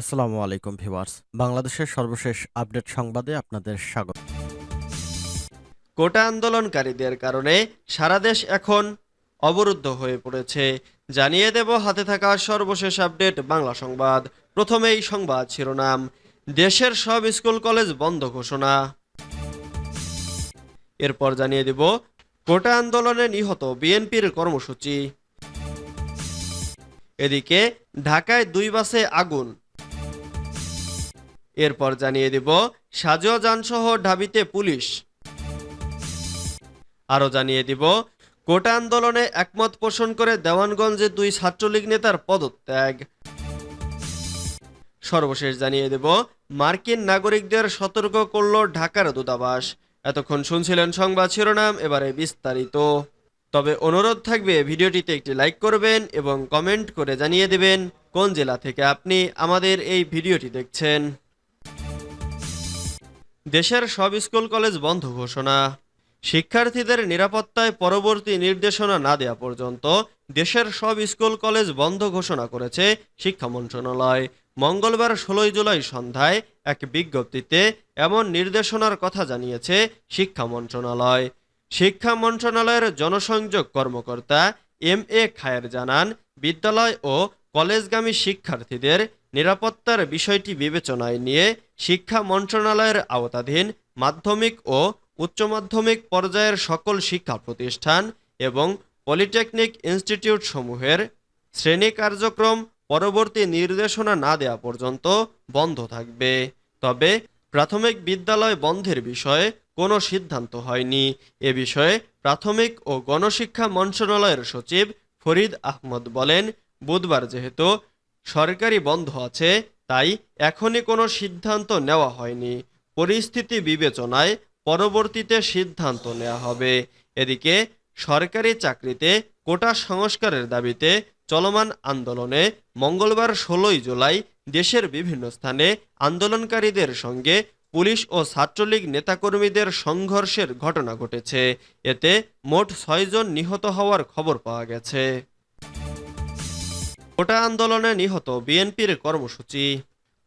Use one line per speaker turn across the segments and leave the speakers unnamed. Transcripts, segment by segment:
আসসালামু আলাইকুম, ভিউয়ার্স। বাংলাদেশের সর্বশেষ আপডেট সংবাদে আপনাদের স্বাগত।
কোটা আন্দোলনকারীদের কারণে সারা দেশ এখন অবরুদ্ধ হয়ে পড়েছে। জানিয়ে দেব হাতে থাকা সর্বশেষ আপডেট বাংলা সংবাদ। প্রথমেই সংবাদ শিরোনাম। দেশের সব স্কুল কলেজ বন্ধ ঘোষণা। এরপর জানিয়ে দেব কোটা আন্দোলনে নিহত বিএনপির কর্মসূচি। এদিকে ঢাকায় দুই বাসে আগুন। এরপর জানিয়ে দেব সাজোয়া যানসহ ঢাবিতে পুলিশ। আরও জানিয়ে দিব, কোটা আন্দোলনে একমত পোষণ করে দেওয়ানগঞ্জে দুই ছাত্রলীগ নেতার পদত্যাগ। সর্বশেষ জানিয়ে দেব, মার্কিন নাগরিকদের সতর্ক করল ঢাকার দূতাবাস। এতক্ষণ শুনছিলেন সংবাদ শিরোনাম, এবারে বিস্তারিত। তবে অনুরোধ থাকবে, ভিডিওটিতে একটি লাইক করবেন এবং কমেন্ট করে জানিয়ে দেবেন, কোন জেলা থেকে আপনি আমাদের এই ভিডিওটি দেখছেন। দেশের সব স্কুল কলেজ বন্ধ ঘোষণা। শিক্ষার্থীদের নিরাপত্তায় পরবর্তী নির্দেশনা না দেওয়া পর্যন্ত দেশের সব স্কুল কলেজ বন্ধ ঘোষণা করেছে শিক্ষা মন্ত্রণালয়। মঙ্গলবার ষোলোই জুলাই সন্ধ্যায় এক বিজ্ঞপ্তিতে এমন নির্দেশনার কথা জানিয়েছে শিক্ষা মন্ত্রণালয়। শিক্ষা মন্ত্রণালয়ের জনসংযোগ কর্মকর্তা এম এ খায়ের জানান, বিদ্যালয় ও কলেজগামী শিক্ষার্থীদের নিরাপত্তার বিষয়টি বিবেচনায় নিয়ে শিক্ষা মন্ত্রণালয়ের আওতাধীন মাধ্যমিক ও উচ্চ মাধ্যমিক পর্যায়ের সকল শিক্ষা প্রতিষ্ঠান এবং পলিটেকনিক ইনস্টিটিউট সমূহের শ্রেণি কার্যক্রম পরবর্তী নির্দেশনা না দেওয়া পর্যন্ত বন্ধ থাকবে। তবে প্রাথমিক বিদ্যালয় বন্ধের বিষয়ে কোনো সিদ্ধান্ত হয়নি। এ বিষয়ে প্রাথমিক ও গণশিক্ষা মন্ত্রণালয়ের সচিব ফরিদ আহমদ বলেন, বুধবার যেহেতু সরকারি বন্ধ আছে, তাই এখনই কোনো সিদ্ধান্ত নেওয়া হয়নি। পরিস্থিতি বিবেচনায় পরবর্তীতে সিদ্ধান্ত নেওয়া হবে। এদিকে সরকারি চাকরিতে কোটা সংস্কারের দাবিতে চলমান আন্দোলনে মঙ্গলবার ষোলোই জুলাই দেশের বিভিন্ন স্থানে আন্দোলনকারীদের সঙ্গে পুলিশ ও ছাত্রলীগ নেতাকর্মীদের সংঘর্ষের ঘটনা ঘটেছে। এতে মোট ছয়জন নিহত হওয়ার খবর পাওয়া গেছে। কোটা আন্দোলনে নিহত বিএনপির কর্মসূচি।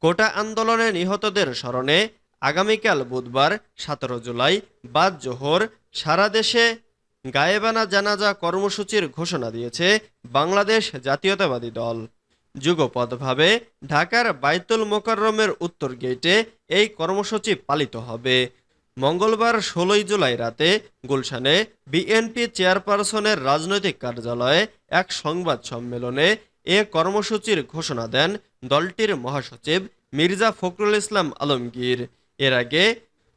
কোটা আন্দোলনে নিহতদের স্মরণে আগামীকাল বুধবার সতেরো জুলাই বাদ জোহর সারা দেশে গায়েবানা জানাজা কর্মসূচির ঘোষণা দিয়েছে বাংলাদেশ জাতীয়তাবাদী দল। যুগপথভাবে ঢাকার বাইতুল মোকাররমের উত্তর গেটে এই কর্মসূচি পালিত হবে। মঙ্গলবার ষোলোই জুলাই রাতে গুলশানে বিএনপি চেয়ারপারসনের রাজনৈতিক কার্যালয়ে এক সংবাদ সম্মেলনে এ কর্মসূচির ঘোষণা দেন দলটির মহাসচিব মির্জা ফখরুল ইসলাম আলমগীর। এর আগে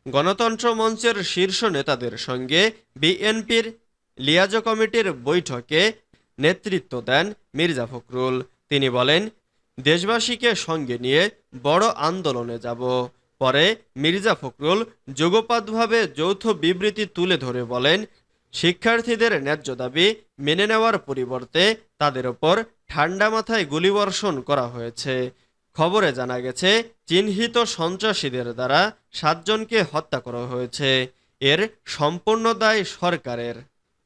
গণতন্ত্র মঞ্চের শীর্ষ নেতাদের সঙ্গে বিএনপির লিয়াজো কমিটির বৈঠকে নেতৃত্ব দেন মির্জা ফখরুল। তিনি বলেন, দেশবাসীকে সঙ্গে নিয়ে বড় আন্দোলনে যাব। পরে মির্জা ফখরুল যুগপাতভাবে যৌথ বিবৃতি তুলে ধরে বলেন, শিক্ষার্থীদের ন্যায্য দাবি মেনে নেওয়ার পরিবর্তে তাদের ওপর ঠান্ডা মাথায় গুলিবর্ষণ করা হয়েছে। খবরে জানা গেছে, চিহ্নিত সন্ত্রাসীদের দ্বারা সাতজনকে হত্যা করা হয়েছে। এর সম্পূর্ণ দায় সরকারের।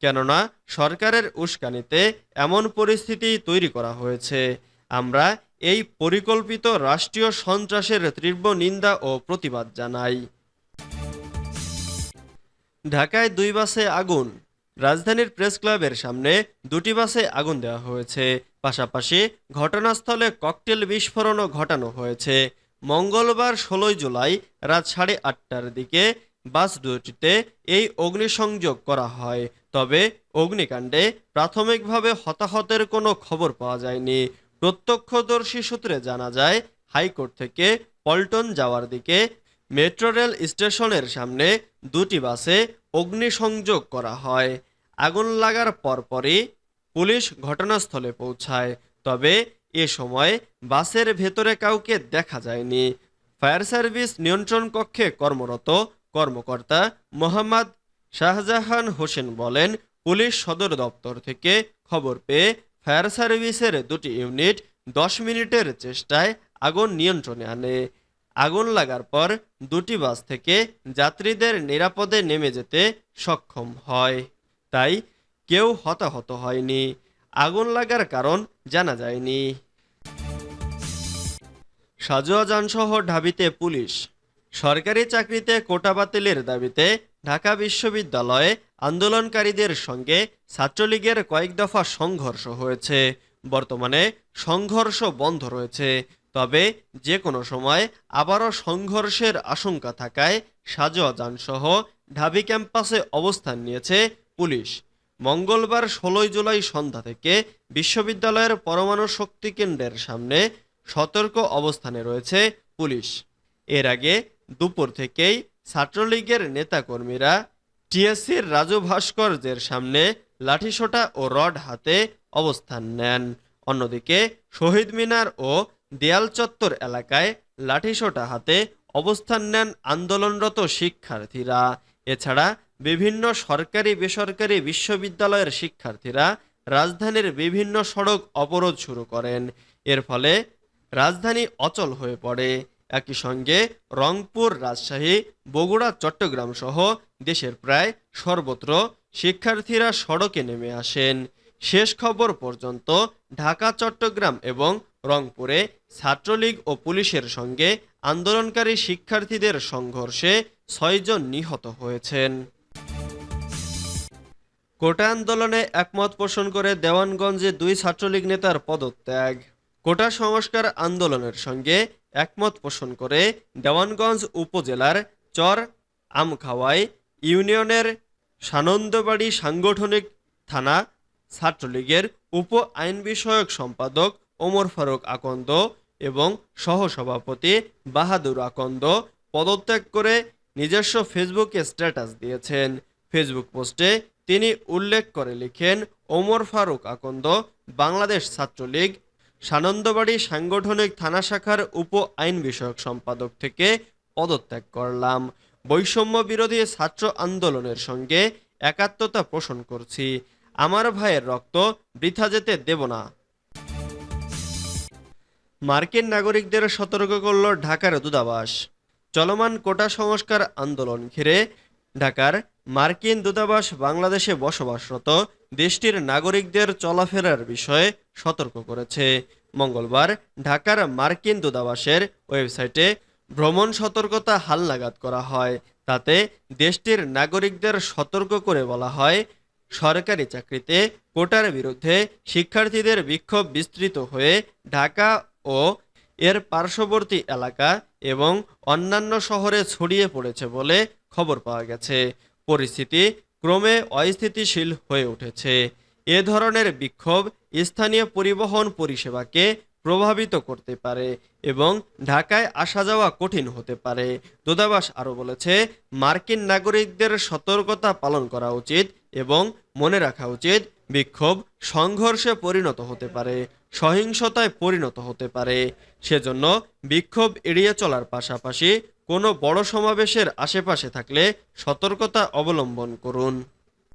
কেননা, সরকারের উস্কানিতে এমন পরিস্থিতি তৈরি করা হয়েছে। আমরা এই পরিকল্পিত রাষ্ট্রীয় সন্ত্রাসের তীব্র নিন্দা ও প্রতিবাদ জানাই। ঢাকায় দুই বাসে আগুন। রাজধানীর প্রেস ক্লাবের সামনে দুটি বাসে আগুন দেওয়া হয়েছে। পাশাপাশি ঘটনাস্থলে ককটেল বিস্ফোরণও ঘটানো হয়েছে। মঙ্গলবার ষোলোই জুলাই রাত সাড়ে আটটার দিকে বাস দুটিতে এই অগ্নিসংযোগ করা হয়। তবে অগ্নিকাণ্ডে প্রাথমিকভাবে হতাহতের কোনো খবর পাওয়া যায়নি। প্রত্যক্ষদর্শী সূত্রে জানা যায়, হাইকোর্ট থেকে পল্টন যাওয়ার দিকে মেট্রো রেল স্টেশনের সামনে দুটি বাসে অগ্নিসংযোগ করা হয়। আগুন লাগার পরপরই পুলিশ ঘটনাস্থলে পৌঁছায়, তবে এ সময় বাসের ভেতরে কাউকে দেখা যায়নি। ফায়ার সার্ভিস নিয়ন্ত্রণ কক্ষে কর্মরত কর্মকর্তা মোহাম্মদ শাহজাহান হোসেন বলেন, পুলিশ সদর দপ্তর থেকে খবর পেয়ে ফায়ার সার্ভিসের দুটি ইউনিট দশ মিনিটের চেষ্টায় আগুন নিয়ন্ত্রণে আনে। আগুন লাগার পর দুটি বাস থেকে যাত্রীদের নিরাপদে নেমে যেতে সক্ষম হয়। তাই কেউ হতাহত হয়নি। আগুন লাগার কারণ জানা যায়নি। সাজোয়া যানসহ ঢাবিতে পুলিশ। সরকারি চাকরিতে কোটা বাতিলের দাবিতে ঢাকা বিশ্ববিদ্যালয়ে আন্দোলনকারীদের সঙ্গে ছাত্রলীগের কয়েক দফা সংঘর্ষ হয়েছে। বর্তমানে সংঘর্ষ বন্ধ রয়েছে। তবে যে কোনো সময় আবারও সংঘর্ষের আশঙ্কা থাকায় সাজোয়া যানসহ ঢাবি ক্যাম্পাসে অবস্থান নিয়েছে পুলিশ। মঙ্গলবার ষোলোই জুলাই সন্ধ্যা থেকে বিশ্ববিদ্যালয়ের পরমাণু শক্তি কেন্দ্রের সামনে সতর্ক অবস্থানে রয়েছে পুলিশ। এর আগে দুপুর থেকেই ছাত্রলীগের নেতাকর্মীরা টিএসসির রাজু ভাস্কর্যের সামনে লাঠিসোটা ও রড হাতে অবস্থান নেন। অন্যদিকে শহীদ মিনার ও দেয়াল চত্বর এলাকায় লাঠিসোটা হাতে অবস্থান নেন আন্দোলনরত শিক্ষার্থীরা। এছাড়া বিভিন্ন সরকারি, বেসরকারি বিশ্ববিদ্যালয়ের শিক্ষার্থীরা রাজধানীর বিভিন্ন সড়ক অবরোধ শুরু করেন। এর ফলে রাজধানী অচল হয়ে পড়ে। একই সঙ্গে রংপুর রাজশাহী, বগুড়া চট্টগ্রাম সহ দেশের প্রায় সর্বত্র শিক্ষার্থীরা সড়কে নেমে আসেন। শেষ খবর পর্যন্ত ঢাকা, চট্টগ্রাম এবং রংপুরে ছাত্রলীগ ও পুলিশের সঙ্গে আন্দোলনকারী শিক্ষার্থীদের সংঘর্ষে ছয়জন নিহত হয়েছেন। কোটা আন্দোলনে একমত পোষণ করে দেওয়ানগঞ্জে দুই ছাত্রলীগ নেতার পদত্যাগ। কোটা সংস্কার আন্দোলনের সঙ্গে একমত পোষণ করে দেওয়ানগঞ্জ উপজেলার চর আমখাওয়াই ইউনিয়নের সানন্দবাড়ি সাংগঠনিক থানা ছাত্রলীগের উপ আইন বিষয়ক সম্পাদক ওমর ফারুক আকন্দ এবং সহসভাপতি বাহাদুর আকন্দ পদত্যাগ করে নিজস্ব ফেসবুকে স্ট্যাটাস দিয়েছেন। ফেসবুক পোস্টে তিনি উল্লেখ করে লিখেন, ওমর ফারুক আকন্দ, বাংলাদেশ ছাত্রলীগ, সানন্দবাড়ি সাংগঠনিক থানা শাখার উপ আইন বিষয়ক সম্পাদক থেকে পদত্যাগ করলাম। বৈষম্য বিরোধী ছাত্র আন্দোলনের সঙ্গে একাত্মতা পোষণ করছি। আমার ভাইয়ের রক্ত বৃথা যেতে দেব না। মার্কিন নাগরিকদের সতর্ক করল ঢাকার দূতাবাস। চলমান কোটা সংস্কার আন্দোলন ঘিরে ঢাকার মার্কিন দূতাবাস বাংলাদেশে বসবাসরত দেশটির নাগরিকদের চলাফেরার বিষয়ে সতর্ক করেছে। মঙ্গলবার ঢাকার মার্কিন দূতাবাসের ওয়েবসাইটে ভ্রমণ সতর্কতা হালনাগাদ করা হয়। তাতে দেশটির নাগরিকদের সতর্ক করে বলা হয় সরকারি চাকরিতে কোটার বিরুদ্ধে শিক্ষার্থীদের বিক্ষোভ বিস্তৃত হয়ে ঢাকা ও এর পার্শ্ববর্তী এলাকা এবং অন্যান্য শহরে ছড়িয়ে পড়েছে বলে খবর পাওয়া গেছে। পরিস্থিতি ক্রমে অস্থিতিশীল হয়ে উঠেছে। এ ধরনের বিক্ষোভ স্থানীয় পরিবহন পরিষেবাকে প্রভাবিত করতে পারে এবং ঢাকায় আসা যাওয়া কঠিন হতে পারে। দূতাবাস আরও বলেছে, মার্কিন নাগরিকদের সতর্কতা পালন করা উচিত এবং মনে রাখা উচিত, বিক্ষোভ সংঘর্ষে পরিণত হতে পারে, সহিংসতায় পরিণত হতে পারে। সেজন্য বিক্ষোভ এড়িয়ে চলার পাশাপাশি কোনো বড় সমাবেশের আশেপাশে থাকলে সতর্কতা অবলম্বন করুন।